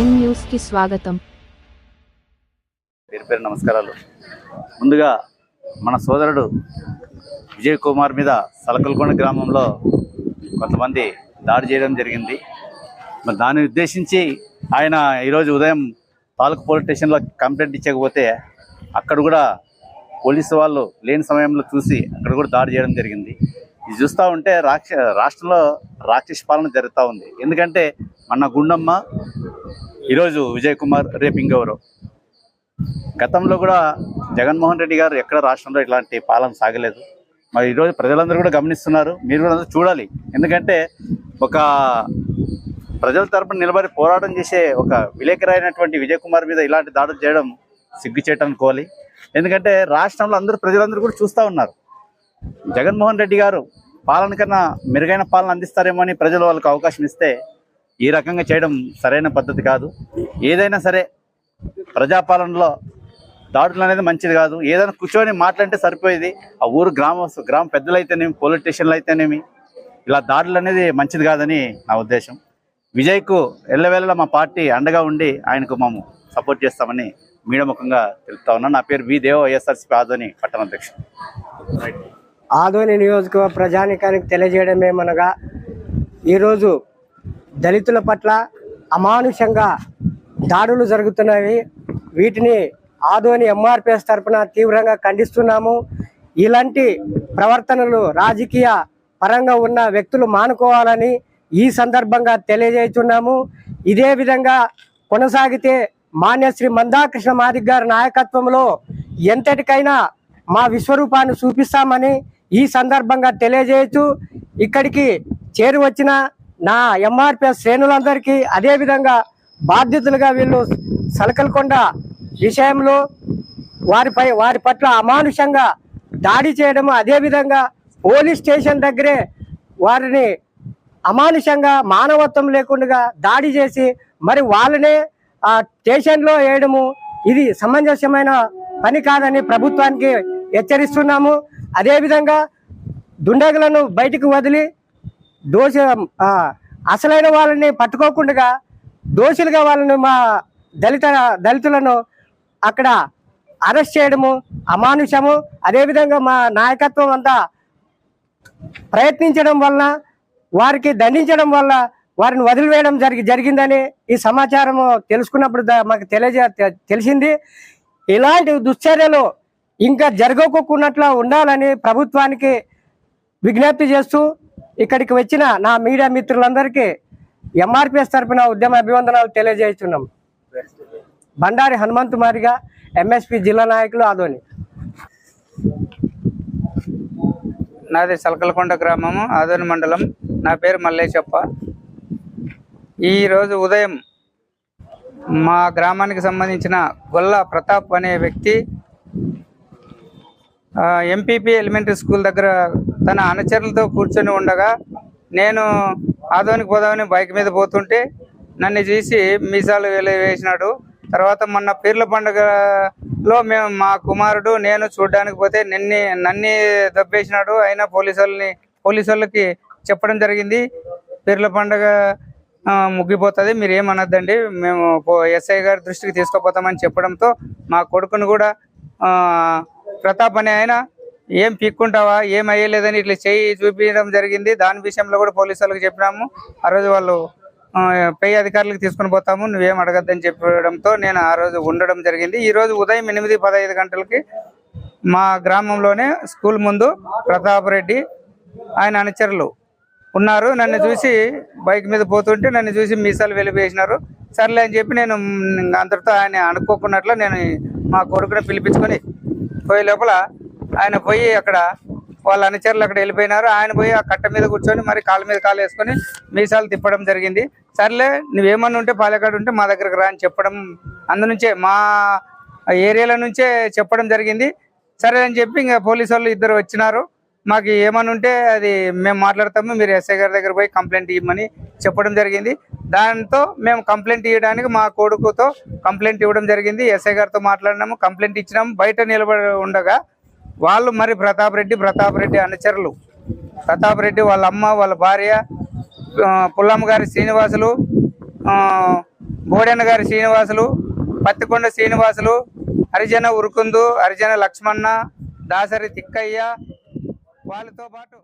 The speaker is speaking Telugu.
ప్రైమ్ న్యూస్కి స్వాగతం. పేరు పేరు నమస్కారాలు. ముందుగా మన సోదరుడు విజయ్ కుమార్ మీద సలకల్కొండ గ్రామంలో కొంతమంది దాడి చేయడం జరిగింది. మరి దాన్ని ఉద్దేశించి ఆయన ఈరోజు ఉదయం తాలూకు పోలీస్ స్టేషన్లో కంప్లైంట్ ఇచ్చకపోతే అక్కడ కూడా పోలీసు వాళ్ళు లేని సమయంలో చూసి అక్కడ కూడా దాడి చేయడం జరిగింది. ఇది చూస్తూ ఉంటే రాక్ష రాష్ట్రంలో రాక్షస పాలన జరుగుతూ ఉంది. ఎందుకంటే మన గుండమ్మ ఈరోజు విజయ్ కుమార్ రేపు ఇంకెవరు? గతంలో కూడా జగన్మోహన్ రెడ్డి గారు ఎక్కడ రాష్ట్రంలో ఇలాంటి పాలన సాగలేదు. మరి ఈరోజు ప్రజలందరూ కూడా గమనిస్తున్నారు. మీరు కూడా చూడాలి. ఎందుకంటే ఒక ప్రజల తరపున నిలబడి పోరాటం చేసే ఒక విలేకరైనటువంటి విజయ్ కుమార్ మీద ఇలాంటి దాడులు చేయడం సిగ్గుచేట అనుకోవాలి. ఎందుకంటే రాష్ట్రంలో అందరూ ప్రజలందరూ కూడా చూస్తూ ఉన్నారు. జగన్మోహన్ రెడ్డి గారు పాలన కన్నా మెరుగైన పాలన అందిస్తారేమో అని ప్రజలు వాళ్ళకి అవకాశం ఇస్తే ఈ రకంగా చేయడం సరైన పద్ధతి కాదు. ఏదైనా సరే ప్రజాపాలనలో దాడులు అనేది మంచిది కాదు. ఏదైనా కూర్చొని మాట్లాడితే సరిపోయేది. ఆ ఊరు గ్రామ గ్రామ పెద్దలు అయితేనేమి పోలీస్ స్టేషన్లు అయితేనేమి ఇలా దాడులు అనేది మంచిది కాదని నా ఉద్దేశం. విజయ్కు ఎల్లవేళ మా పార్టీ అండగా ఉండి ఆయనకు మేము సపోర్ట్ చేస్తామని మీడియా ముఖంగా తెలుపుతా ఉన్నాను. నా పేరు వి దేవ వైఎస్ఆర్సీపీ ఆదోని పట్టణ అధ్యక్షుడు. ఆదోని నియోజకవర్గ ప్రజానికానికి తెలియజేయడమేమనగా ఈరోజు దళితుల పట్ల అమానుషంగా దాడులు జరుగుతున్నవి. వీటిని ఆదోని ఎంఆర్పిఎస్ తరఫున తీవ్రంగా ఖండిస్తున్నాము. ఇలాంటి ప్రవర్తనలు రాజకీయ పరంగా ఉన్న వ్యక్తులు మానుకోవాలని ఈ సందర్భంగా తెలియజేస్తున్నాము. ఇదే విధంగా కొనసాగితే మాన్యశ్రీ మందాకృష్ణ మాదిక్ గారి నాయకత్వంలో ఎంతటికైనా మా విశ్వరూపాన్ని చూపిస్తామని ఈ సందర్భంగా తెలియజేయచ్చు ఇక్కడికి చేరువచ్చిన నా ఎంఆర్పిఎస్ శ్రేణులందరికీ అదేవిధంగా బాధ్యతలుగా వీళ్ళు సలకలకొండ విషయంలో వారిపై వారి పట్ల అమానుషంగా దాడి చేయడం అదేవిధంగా పోలీస్ స్టేషన్ దగ్గరే వారిని అమానుషంగా మానవత్వం లేకుండా దాడి చేసి మరి వాళ్ళనే ఆ స్టేషన్లో వేయడము ఇది సమంజసమైన పని కాదని ప్రభుత్వానికి హెచ్చరిస్తున్నాము. అదేవిధంగా దుండగులను బయటకు వదిలి దోష అసలైన వాళ్ళని పట్టుకోకుండా దోషులుగా వాళ్ళని మా దళిత దళితులను అక్కడ అరెస్ట్ చేయడము అమానుషము. అదేవిధంగా మా నాయకత్వం అంతా ప్రయత్నించడం వలన వారికి దండించడం వల్ల వారిని వదిలివేయడం జరిగి జరిగిందని ఈ సమాచారము తెలుసుకున్నప్పుడు మాకు తెలియజే తెలిసింది. ఇలాంటి దుశ్చర్యలు ఇంకా జరగకోకున్నట్లా ఉండాలని ప్రభుత్వానికి విజ్ఞప్తి చేస్తూ ఇక్కడికి వచ్చిన నా మీడియా మిత్రులందరికీ ఎంఆర్పిఎస్ తరఫున ఉద్యమ అభివందనాలు తెలియజేస్తున్నాం. బండారి హనుమంతు మారిగా ఎంఎస్పి జిల్లా నాయకులు ఆదోని. నాది సలకలకొండ గ్రామము ఆదోని మండలం. నా పేరు మల్లేశప్ప. ఈరోజు ఉదయం మా గ్రామానికి సంబంధించిన గొల్ల ప్రతాప్ అనే వ్యక్తి ఎంపీపీ ఎలిమెంటరీ స్కూల్ దగ్గర తన అనుచరులతో కూర్చొని ఉండగా నేను ఆదోనికి పోదామని బైక్ మీద పోతుంటే నన్ను చూసి మీసాలు వేసినాడు. తర్వాత మొన్న పీర్ల పండుగలో మేము మా కుమారుడు నేను చూడడానికి పోతే నిన్ని నన్ని దబ్బేసినాడు. అయినా పోలీసు వాళ్ళని పోలీసు వాళ్ళకి చెప్పడం జరిగింది. పీర్ల పండుగ ముగ్గిపోతుంది మీరు ఏమనొద్దండి మేము ఎస్ఐ గారి దృష్టికి తీసుకుపోతామని చెప్పడంతో మా కొడుకును కూడా ప్రతాప్ అనే ఆయన ఏం పిక్కుంటావా? ఏం అయ్యలేదని ఇట్లా చేయి చూపించడం జరిగింది. దాని విషయంలో కూడా పోలీసు వాళ్ళకి చెప్పినాము. ఆ రోజు వాళ్ళు పై అధికారులకు తీసుకుని పోతాము. నువ్వేం అడగద్దని చెప్పడంతో నేను ఆ రోజు ఉండడం జరిగింది. ఈ రోజు ఉదయం ఎనిమిది పదహైదు గంటలకి మా గ్రామంలోనే స్కూల్ ముందు ప్రతాప్ రెడ్డి ఆయన అనుచరులు ఉన్నారు. నన్ను చూసి బైక్ మీద పోతుంటే నన్ను చూసి మీసాలు వెలిపేసినారు. సర్లే అని చెప్పి నేను అందరితో ఆయన అనుకోకున్నట్లు నేను మా కొడుకుని పిలిపించుకొని పోయే లోపల ఆయన పోయి అక్కడ వాళ్ళ అనుచరులు అక్కడ వెళ్ళిపోయినారు. ఆయన పోయి ఆ కట్ట మీద కూర్చొని మరి కాళ్ళ మీద కాలు వేసుకొని మీసాలు తిప్పడం జరిగింది. సర్లే నువ్వేమన్నా ఉంటే పాలకాడు ఉంటే మా దగ్గరకు రా అని చెప్పడం అందునుంచే మా ఏరియాల నుంచే చెప్పడం జరిగింది. సరే అని చెప్పి ఇంకా పోలీసు వాళ్ళు ఇద్దరు వచ్చినారు. మాకు ఏమని ఉంటే అది మేము మాట్లాడతాము మీరు ఎస్ఐ గారి దగ్గర పోయి కంప్లైంట్ ఇవ్వమని చెప్పడం జరిగింది. దాంతో మేము కంప్లైంట్ ఇవ్వడానికి మా కొడుకుతో కంప్లైంట్ ఇవ్వడం జరిగింది. ఎస్ఐ గారితో మాట్లాడినాము కంప్లైంట్ ఇచ్చినాము. బయట నిలబడి ఉండగా వాళ్ళు మరి ప్రతాప్ రెడ్డి ప్రతాప్ రెడ్డి అనుచరులు. ప్రతాప్ రెడ్డి వాళ్ళ అమ్మ వాళ్ళ భార్య పుల్లమ్మ గారి శ్రీనివాసులు బోడెన్న గారి శ్రీనివాసులు పత్తికొండ శ్రీనివాసులు హరిజన ఉరుకుందు హరిజన లక్ష్మణ దాసరి తిక్కయ్య వాళ్ళతో పాటు